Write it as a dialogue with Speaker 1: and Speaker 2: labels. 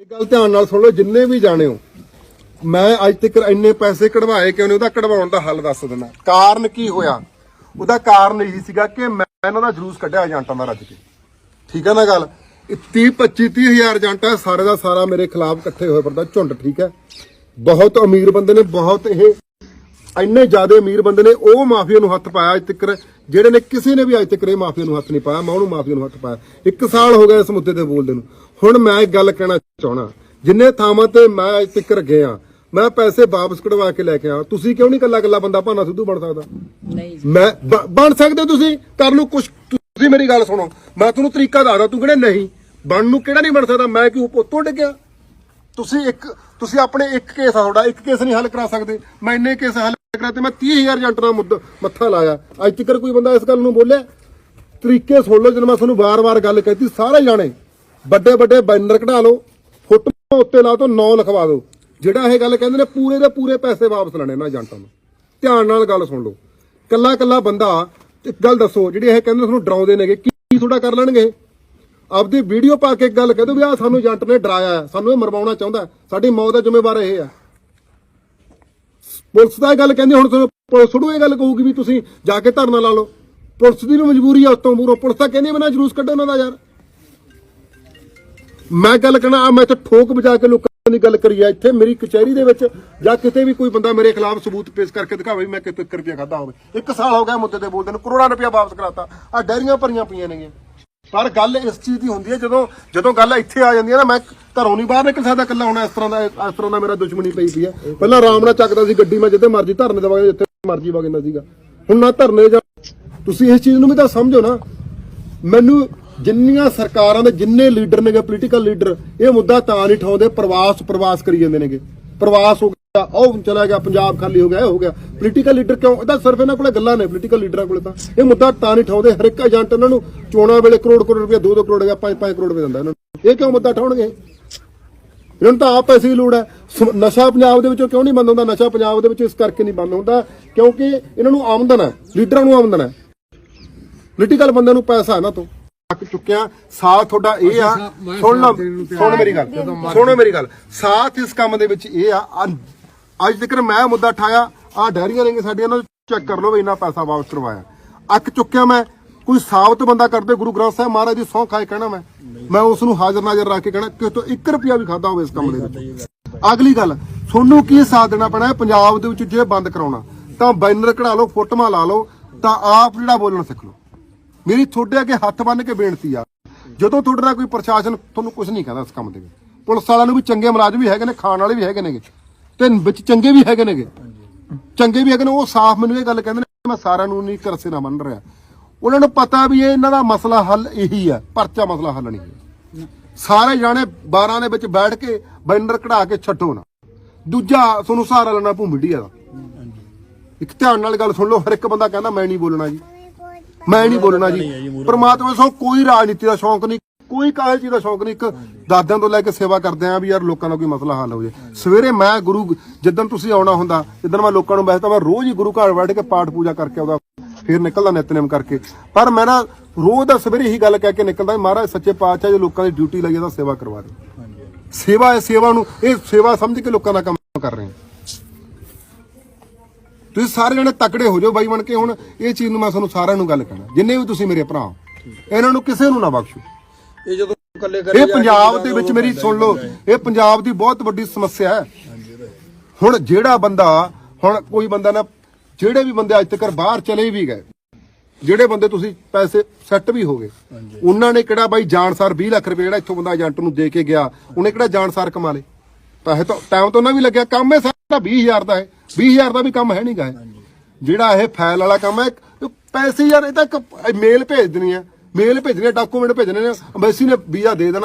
Speaker 1: ਇਹ ਗੱਲ ਧਿਆਨ ਨਾਲ ਸੁਣ ਲਓ, ਜਿੰਨੇ ਵੀ ਜਾਣੇ ਹੋ, ਮੈਂ ਅੱਜ ਤੱਕ ਇੰਨੇ ਪੈਸੇ ਕਢਵਾਏ ਕਿ ਨਹੀਂ, ਉਹਦਾ ਕਢਵਾਉਣ ਦਾ ਹੱਲ ਦੱਸ ਦਿੰਦਾ। ਕਾਰਨ ਕੀ ਹੋਇਆ? ਉਹਦਾ ਕਾਰਨ ਇਹੀ ਸੀਗਾ ਕਿ ਮੈਂ ਇਹਨਾਂ ਦਾ ਜਲੂਸ ਕੱਢਿਆ ਏਜੰਟਾਂ ਦਾ ਰੱਜ ਕੇ। ਠੀਕ ਹੈ ਨਾ ਗੱਲ? 30 25 30 ਹਜ਼ਾਰ ਸਾਰੇ ਦਾ ਸਾਰਾ ਮੇਰੇ ਖਿਲਾਫ ਇਕੱਠੇ ਹੋਏ ਫਿਰਦਾ, ਝੁੰਡ, ਠੀਕ ਹੈ? ਬਹੁਤ ਅਮੀਰ ਬੰਦੇ ਨੇ, ਬਹੁਤ ਇਹ ਇੰਨੇ ਜ਼ਿਆਦਾ ਅਮੀਰ ਬੰਦੇ ਨੇ, ਉਹ ਮਾਫੀਆ ਨੂੰ ਹੱਥ ਪਾਇਆ ਅੱਜ ਤੱਕ। ਜਿਹੜੇ ਨੇ ਕਿਸੇ ਨੇ ਵੀ ਅੱਜ ਤੱਕ ਇਹ ਮਾਫੀਆ ਨੂੰ ਹੱਥ ਨਹੀਂ ਪਾਇਆ, ਮੈਂ ਉਹਨੂੰ ਮਾਫੀਆ ਨੂੰ ਹੱਥ ਪਾਇਆ। ਇੱਕ ਸਾਲ ਹੋ ਗਿਆ ਇਸ ਮੁੱਦੇ ਤੇ ਬੋਲਦੇ ਨੂੰ। ਹੁਣ ਮੈਂ ਇੱਕ ਗੱਲ ਕਹਿਣਾ ਚਾਹਣਾ। ਜਿੰਨੇ ਥਾਵਾਂ ਤੇ ਮੈਂ ਅੱਜ ਤੱਕ ਗਿਆ ਮੈਂ ਪੈਸੇ ਵਾਪਸ ਕਢਵਾ ਕੇ ਲੈ ਕੇ ਆ ਤੁਸੀਂ ਕਿਉਂ ਨਹੀਂ ਕੱਲਾ ਕੱਲਾ ਬੰਦਾ ਭਾਨਾ ਸਿੱਧੂ ਬਣ ਸਕਦਾ?
Speaker 2: ਨਹੀਂ
Speaker 1: ਮੈਂ ਬ- ਬਣ ਸਕਦੇ ਹੋ ਤੁਸੀਂ? ਕਰ ਲਓ ਕੁਛ। ਤੁਸੀਂ ਮੇਰੀ ਗੱਲ ਸੁਣੋ। ਮੈਂ ਤੁਹਾਨੂੰ ਤਰੀਕਾ ਦੱਸਦਾ ਤੂੰ ਕਿਹੜੇ ਨਹੀਂ? ਬਣ ਨੂੰ ਕਿਹੜਾ ਨਹੀਂ ਬਣ ਸਕਦਾ? ਮੈਂ ਕਿਉਂ ਪੁੱਤੋਂ ਡਿੱਗਿਆ? ਤੁਸੀਂ ਇੱਕ ਤੁਸੀਂ ਆਪਣੇ ਇੱਕ ਕੇਸ ਆ ਤੁਹਾਡਾ ਇੱਕ ਕੇਸ ਨਹੀਂ ਹੱਲ ਕਰਾ ਸਕਦੇ। ਮੈਂ ਇੰਨੇ ਕੇਸ ਹੱਲ ਕਰਾ ਤੇ ਮੈਂ 30000 ਏਜੰਟ ਦਾ ਮੁੱਦਾ ਮੱਥਾ ਲਾਇਆ। ਅੱਜ ਤੱਕ ਕੋਈ ਬੰਦਾ ਇਸ ਗੱਲ ਨੂੰ ਬੋਲਿਆ? ਤਰੀਕੇ ਸੁਣ ਲਓ ਜਦੋਂ ਮੈਂ ਤੁਹਾਨੂੰ ਵਾਰ-ਵਾਰ ਗੱਲ ਕਹਿਤੀ ਸਾਰੇ ਜਾਣੇ ਵੱਡੇ ਵੱਡੇ ਬੈਨਰ ਕਢਾ ਲਓ। ਫੋਟੋ ਉੱਤੇ ਲਾ ਦੋ, ਨਾਂ ਲਿਖਵਾ ਦਿਓ ਜਿਹੜਾ ਇਹ ਗੱਲ ਕਹਿੰਦੇ ਨੇ, ਪੂਰੇ ਦੇ ਪੂਰੇ ਪੈਸੇ ਵਾਪਸ ਲੈਣੇ ਨਾ ਏਜੰਟਾਂ ਨੂੰ। ਧਿਆਨ ਨਾਲ ਗੱਲ ਸੁਣ ਲਓ। ਕੱਲਾ ਕੱਲਾ ਬੰਦਾ ਗੱਲ ਦੱਸੋ, ਜਿਹੜੇ ਇਹ ਕਹਿੰਦੇ ਤੁਹਾਨੂੰ ਡਰਾਉਂਦੇ ਨੇਗੇ, ਕੀ ਤੁਹਾਡਾ ਕਰ ਲੈਣਗੇ? ਆਪਦੀ ਵੀਡੀਓ ਪਾ ਕੇ ਗੱਲ ਕਹਿ ਦੋ ਵੀ ਆ ਸਾਨੂੰ ਏਜੰਟ ਨੇ ਡਰਾਇਆ ਸਾਨੂੰ ਇਹ ਮਰਵਾਉਣਾ ਚਾਹੁੰਦਾ ਸਾਡੀ ਮੌਤ ਦਾ ਜ਼ਿੰਮੇਵਾਰ ਇਹ ਆ ਪੁਲਿਸ ਦਾ ਇਹ ਗੱਲ ਕਹਿੰਦੇ, ਹੁਣ ਤੁਹਾਨੂੰ ਪੁਲਿਸ ਨੂੰ ਇਹ ਗੱਲ ਕਹੂਗੀ ਵੀ ਤੁਸੀਂ ਜਾ ਕੇ ਧਰਨਾ ਲਾ ਲਓ। ਪੁਲਿਸ ਦੀ ਵੀ ਮਜਬੂਰੀ ਆ ਉਤੋਂ ਮੂਰੋਂ ਪੁਲਿਸ ਤਾਂ ਕਹਿੰਦੀ ਬਣਾ ਜਲੂਸ ਕੱਢੋ ਉਹਨਾਂ ਦਾ ਯਾਰ। ਮੈਂ ਗੱਲ ਕਹਿਣਾ ਆ ਮੈਂ ਇੱਥੇ ਠੋਕ ਵਜਾ ਕੇ ਲੋਕਾਂ ਦੀ ਗੱਲ ਕਰੀ ਆ। ਇੱਥੇ ਮੇਰੀ ਕਚਹਿਰੀ ਦੇ ਵਿੱਚ ਜਾਂ ਕਿਤੇ ਵੀ ਕੋਈ ਬੰਦਾ ਮੇਰੇ ਖਿਲਾਫ ਸਬੂਤ ਪੇਸ਼ ਕਰਕੇ ਦਿਖਾਵੇ ਮੈਂ ਕਿਤੇ 1 ਰੁਪਿਆ ਖਾਦਾ ਹੋਵੇ। ਇੱਕ ਸਾਲ ਹੋ ਗਿਆ ਮੁੱਦੇ ਤੇ ਬੋਲਦੇ ਨੂੰ, ਕਰੋੜਾਂ ਰੁਪਇਆ ਵਾਪਸ ਕਰਾਤਾ। ਆ ਡੈਰੀਆਂ ਭਰੀਆਂ ਪਈਆਂ ਨੇਗੀਆਂ। ਪਰ ਗੱਲ ਇਸ ਚੀਜ਼ ਦੀ ਹੁੰਦੀ ਹੈ, ਜਦੋਂ ਜਦੋਂ ਗੱਲ ਇੱਥੇ ਆ ਜਾਂਦੀ ਹੈ ਨਾ, ਮੈਂ ਘਰੋਂ ਨਹੀਂ ਬਾਹਰ ਨਿਕਲ ਸਕਦਾ, ਇਕੱਲਾ ਹੁਣ ਇਸ ਤਰ੍ਹਾਂ ਦਾ ਇਸ ਤਰ੍ਹਾਂ ਦਾ ਮੇਰਾ ਦੁਸ਼ਮਣੀ ਪਈ ਪਈ ਹੈ। ਪਹਿਲਾਂ ਆਰਾਮ ਨਾਲ ਚੱਕਦਾ ਸੀ ਗੱਡੀ, ਮੈਂ ਜਿੱਥੇ ਮਰਜ਼ੀ ਧਰਨੇ ਦੇਵਾਂਗਾ ਜਿੱਥੇ ਮਰਜ਼ੀ ਵਗਦਾ ਸੀਗਾ। ਹੁਣ ਨਾ ਧਰਨੇ ਜਾ ਤੁਸੀਂ ਇਸ ਚੀਜ਼ ਨੂੰ ਵੀ ਤਾਂ ਸਮਝੋ ਨਾ। ਮੈਨੂੰ ਜਿੰਨੀਆਂ ਸਰਕਾਰਾਂ ਦੇ ਜਿੰਨੇ ਲੀਡਰ ਨੇਗੇ ਪੋਲੀਟੀਕਲ ਲੀਡਰ, ਇਹ ਮੁੱਦਾ ਤਾਂ ਨਹੀਂ ਠਾਉਂਦੇ, ਪ੍ਰਵਾਸ ਪ੍ਰਵਾਸ ਕਰੀ ਜਾਂਦੇ ਨੇਗੇ। ਪ੍ਰਵਾਸ ਹੋ ਗਿਆ, ਉਹ ਚਲਾ ਗਿਆ, ਪੰਜਾਬ ਖਾਲੀ ਹੋ ਗਿਆ, ਇਹ ਹੋ ਗਿਆ। ਪੋਲੀਟੀਕਲ ਲੀਡਰ ਕਿਉਂ? ਇਹਦਾ ਸਿਰਫ ਇਹਨਾਂ ਕੋਲੇ ਗੱਲਾਂ ਨੇ ਪੋਲੀਟੀਕਲ ਲੀਡਰਾਂ ਕੋਲੇ ਤਾਂ। ਇਹ ਮੁੱਦਾ ਤਾਂ ਨਹੀਂ ਠਾਉਂਦੇ, ਹਰ ਇੱਕ ਏਜੰਟ ਇਹਨਾਂ ਨੂੰ ਚੋਣਾਂ ਵੇਲੇ ਕਰੋੜ ਕਰੋੜ ਰੁਪਏ 2-2 ਕਰੋੜ ਜਾਂ 5-5 ਕਰੋੜ ਰੁਪਏ ਦਿੰਦਾ ਇਹਨਾਂ ਨੂੰ। ਇਹ ਕਿਉਂ ਮੁੱਦਾ ਠਾਉਣਗੇ? ਇਹਨਾਂ ਨੂੰ ਤਾਂ ਆਪ ਪੈਸੇ ਦੀ ਲੋੜ ਹੈ। ਨਸ਼ਾ ਪੰਜਾਬ ਦੇ ਵਿੱਚੋਂ ਕਿਉਂ ਨਹੀਂ ਬੰਦ ਹੁੰਦਾ? ਨਸ਼ਾ ਪੰਜਾਬ ਦੇ ਵਿੱਚ ਇਸ ਕਰਕੇ ਨਹੀਂ ਬੰਦ ਹੁੰਦਾ, ਕਿਉਂਕਿ ਇਹਨਾਂ ਨੂੰ ਆਮਦਨ ਹੈ, ਲੀਡਰਾਂ ਨੂੰ ਆਮਦਨ ਹੈ। ਪੋਲੀਟੀਕਲ ਬੰਦਿਆਂ ਨੂੰ ਪੈਸਾ ਹੈ ਨਾ ਤੋਂ। ਤੱਕ ਚੁੱਕਿਆ। ਸਾਥ ਤੁਹਾਡਾ ਇਹ ਆ ਸੁਣ ਲਓ ਸੁਣ ਮੇਰੀ ਗੱਲ ਸੁਣੋ ਮੇਰੀ ਗੱਲ। ਸਾਥ ਇਸ ਕੰਮ ਦੇ ਵਿੱਚ ਇਹ ਆ ਅੱਜ- ਅੱਜ ਤੱਕ ਮੈਂ ਮੁੱਦਾ ਠਾਇਆ ਆ ਡੈਰੀਆਂ ਨੇਗੇ ਸਾਡੀਆਂ ਨਾਲ ਚੈੱਕ ਕਰ ਲਓ ਵੀ ਇੰਨਾ ਪੈਸਾ ਵਾਪਸ ਕਰਵਾਇਆ। ਅੱਕ ਚੁੱਕਿਆ ਮੈਂ ਕੋਈ ਸਾਬਤ ਬੰਦਾ ਕਰਦੇ ਗੁਰੂ ਗ੍ਰੰਥ ਸਾਹਿਬ ਮਹਾਰਾਜ ਦੀ ਸਹੁੰ ਖਾਏ ਕਹਿਣਾ ਮੈਂ। ਮੈਂ ਉਸ ਨੂੰ ਹਾਜ਼ਰ ਨਾਜ਼ਰ ਰੱਖ ਕੇ ਕਹਿਣਾ ਕਿ ਤੋਂ 1 ਰੁਪਿਆ ਵੀ ਖਾਦਾ ਹੋਵੇ ਇਸ ਕੰਮ ਦੇ ਵਿੱਚ। ਅਗਲੀ ਗੱਲ ਤੁਹਾਨੂੰ ਕੀ ਸਾਥ ਦੇਣਾ ਪੈਣਾ ਹੈ? ਪੰਜਾਬ ਦੇ ਵਿੱਚ ਜੇ ਬੰਦ ਕਰਾਉਣਾ ਤਾਂ ਬੈਨਰ ਕਢਾ ਲਓ ਫੋਟੋਆਂ ਲਾ ਲਓ ਤਾਂ ਆਪ ਜਿਹੜਾ ਬੋਲਣਾ ਸਿੱਖ ਲਓ। ਮੇਰੀ ਤੁਹਾਡੇ ਅੱਗੇ ਹੱਥ ਬੰਨ ਕੇ ਬੇਨਤੀ ਆ। ਜਦੋਂ ਤੁਹਾਡੇ ਨਾਲ ਕੋਈ ਪ੍ਰਸ਼ਾਸਨ ਤੁਹਾਨੂੰ ਕੁਝ ਨਹੀਂ ਕਹਿੰਦਾ ਇਸ ਕੰਮ ਦੇ ਵਿੱਚ, ਪੁਲਿਸ ਵਾਲਿਆਂ ਨੂੰ ਵੀ ਚੰਗੇ ਮੁਲਾਜ਼ਮ ਵੀ ਹੈਗੇ ਨੇ, ਖਾਣ ਵਾਲੇ ਵੀ ਹੈਗੇ ਨੇਗੇ, ਤੇ ਵਿੱਚ ਚੰਗੇ ਵੀ ਹੈਗੇ ਨੇਗੇ, ਚੰਗੇ ਵੀ ਹੈਗੇ ਨੇ, ਉਹ ਸਾਫ਼ ਮੈਨੂੰ ਇਹ ਗੱਲ ਕਹਿੰਦੇ ਨੇ, ਮੈਂ ਸਾਰਿਆਂ ਨੂੰ ਨਹੀਂ ਕਰਸੇ ਨਾ ਮੰਨ ਰਿਹਾ। ਉਹਨਾਂ ਨੂੰ ਪਤਾ ਵੀ ਇਹ ਇਹਨਾਂ ਦਾ ਮਸਲਾ ਹੱਲ ਇਹੀ ਹੈ ਪਰਚਾ ਮਸਲਾ ਹੱਲ ਨਹੀਂ ਹੈ। ਸਾਰੇ ਜਾਣੇ 12 ਦੇ ਵਿੱਚ ਬੈਠ ਕੇ ਬੈਨਰ ਕਢਾ ਕੇ ਛੱਡੋ ਨਾ। ਦੂਜਾ, ਤੁਹਾਨੂੰ ਸਹਾਰਾ ਲੈਣਾ ਭੂ ਮੀਡੀਆ ਦਾ। ਇੱਕ ਧਿਆਨ ਨਾਲ ਗੱਲ ਸੁਣ ਲਓ, ਹਰ ਇੱਕ ਬੰਦਾ ਕਹਿੰਦਾ, ਮੈਂ ਨਹੀਂ ਬੋਲਣਾ ਜੀ। ਮੈਂ ਨਹੀਂ ਬੋਲਣਾ ਜੀ। ਪ੍ਰਮਾਤਮਾ ਸੋ ਕੋਈ ਰਾਜਨੀਤੀ ਦਾ ਸ਼ੌਂਕ ਨਹੀਂ ਕੋਈ ਕਾਹਲ ਚੀਜ਼ ਦਾ ਸ਼ੌਂਕ ਨਹੀਂ ਇੱਕ ਦਾਦਿਆਂ ਤੋਂ ਲੈ ਕੇ ਸੇਵਾ ਕਰਦੇ ਆਂ ਵੀ ਯਾਰ ਲੋਕਾਂ ਦਾ ਕੋਈ ਮਸਲਾ ਹੱਲ ਹੋ ਜਾਏ। ਸਵੇਰੇ ਮੈਂ ਗੁਰੂ ਜਿੱਦਣ ਤੁਸੀਂ ਆਉਣਾ ਹੁੰਦਾ ਜਿੱਦਣ ਮੈਂ ਲੋਕਾਂ ਨੂੰ ਬੈਠਦਾ ਮੈਂ ਰੋਜ਼ ਹੀ ਗੁਰੂ ਘਰ ਬੈਠ ਕੇ ਪਾਠ ਪੂਜਾ ਕਰਕੇ ਆਉਂਦਾ ਫਿਰ ਨਿਕਲਦਾ ਨਿਤਨੇਮ ਕਰਕੇ। ਪਰ ਮੈਂ ਨਾ ਰੋਜ਼ ਦਾ ਸਵੇਰੇ ਇਹੀ ਗੱਲ ਕਹਿ ਕੇ ਨਿਕਲਦਾ ਮਹਾਰਾਜ ਸੱਚੇ ਪਾਤਸ਼ਾਹ ਜੇ ਲੋਕਾਂ ਦੀ ਡਿਊਟੀ ਲੱਗੇ ਤਾਂ ਸੇਵਾ ਕਰਵਾ ਦਿਓ ਸੇਵਾ ਹੈ ਸੇਵਾ ਨੂੰ ਇਹ ਸੇਵਾ ਸਮਝ ਕੇ ਲੋਕਾਂ ਦਾ ਕੰਮ ਕਰ ਰਹੇ ਹਾਂ ਤੁਸੀਂ ਸਾਰੇ ਜਣੇ ਤਕੜੇ ਹੋ ਜਾਓ ਬਾਈ ਬਣ ਕੇ ਹੁਣ ਇਹ ਚੀਜ਼ ਨੂੰ ਮੈਂ ਤੁਹਾਨੂੰ ਸਾਰਿਆਂ ਨੂੰ ਗੱਲ ਕਹਿਣਾ। ਜਿੰਨੇ ਵੀ ਤੁਸੀਂ ਮੇਰੇ ਭਰਾ ਹੋ ਇਹਨਾਂ ਨੂੰ ਕਿਸੇ ਨੂੰ ਨਾ ਬਖਸ਼ੋ।
Speaker 3: ਇਹ ਜਦੋਂ ਇਕੱਲੇ
Speaker 1: ਇਹ ਪੰਜਾਬ ਦੇ ਵਿੱਚ ਮੇਰੀ ਸੁਣ ਲਓ ਇਹ ਪੰਜਾਬ ਦੀ ਬਹੁਤ ਵੱਡੀ ਸਮੱਸਿਆ ਹੈ। ਹੁਣ ਜਿਹੜਾ ਬੰਦਾ ਹੁਣ ਕੋਈ ਬੰਦਾ ਨਾ ਜਿਹੜੇ ਵੀ ਬੰਦੇ ਅੱਜ ਤੱਕ ਬਾਹਰ ਚਲੇ ਵੀ ਗਏ ਜਿਹੜੇ ਬੰਦੇ ਤੁਸੀਂ ਪੈਸੇ ਸੈੱਟ ਵੀ ਹੋ ਗਏ ਉਹਨਾਂ ਨੇ ਕਿਹੜਾ ਬਾਈ ਜਾਣਸਾਰ 20 ਲੱਖ ਰੁਪਏ ਜਿਹੜਾ ਇੱਥੋਂ ਬੰਦਾ ਏਜੰਟ ਨੂੰ ਦੇ ਕੇ ਗਿਆ ਉਹਨੇ ਕਿਹੜਾ ਜਾਣਸਾਰ ਕਮਾ ਲੇ ਪੈਸੇ ਤਾਂ ਟਾਈਮ ਤਾਂ ਉਹਨਾਂ ਵੀ ਲੱਗਿਆ। ਕੰਮ ਇਹ ਸਾਰਾ 20000 ਦਾ ਹੈ 20000 ਦਾ ਵੀ ਕੰਮ ਹੈ ਨਹੀਂਗਾ ਜਿਹੜਾ ਇਹ ਫਾਈਲ ਵਾਲਾ ਕੰਮ ਹੈ ਪੈਸੇ ਯਾਰ ਇਹ ਤਾਂ ਇੱਕ ਮੇਲ ਭੇਜ ਦੇਣੀ ਹੈ। ਮੇਲ ਭੇਜਣੀ ਡਾਕੂਮੈਂਟ ਭੇਜਣੇ ਨੇ। ਅੰਬੈਸੀ ਨੇ ਵੀਜ਼ਾ ਦੇ ਦੇਣਾ।